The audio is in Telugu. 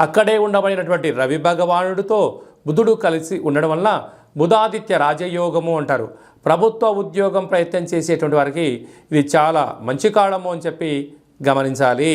అక్కడే ఉండబడినటువంటి రవి భగవానుడితో బుధుడు కలిసి ఉండడం వల్ల బుధాదిత్య రాజయోగము అంటారు. ప్రభుత్వ ఉద్యోగం ప్రయత్నం చేసేటువంటి వారికి ఇది చాలా మంచి కాలము అని చెప్పి గమనించాలి.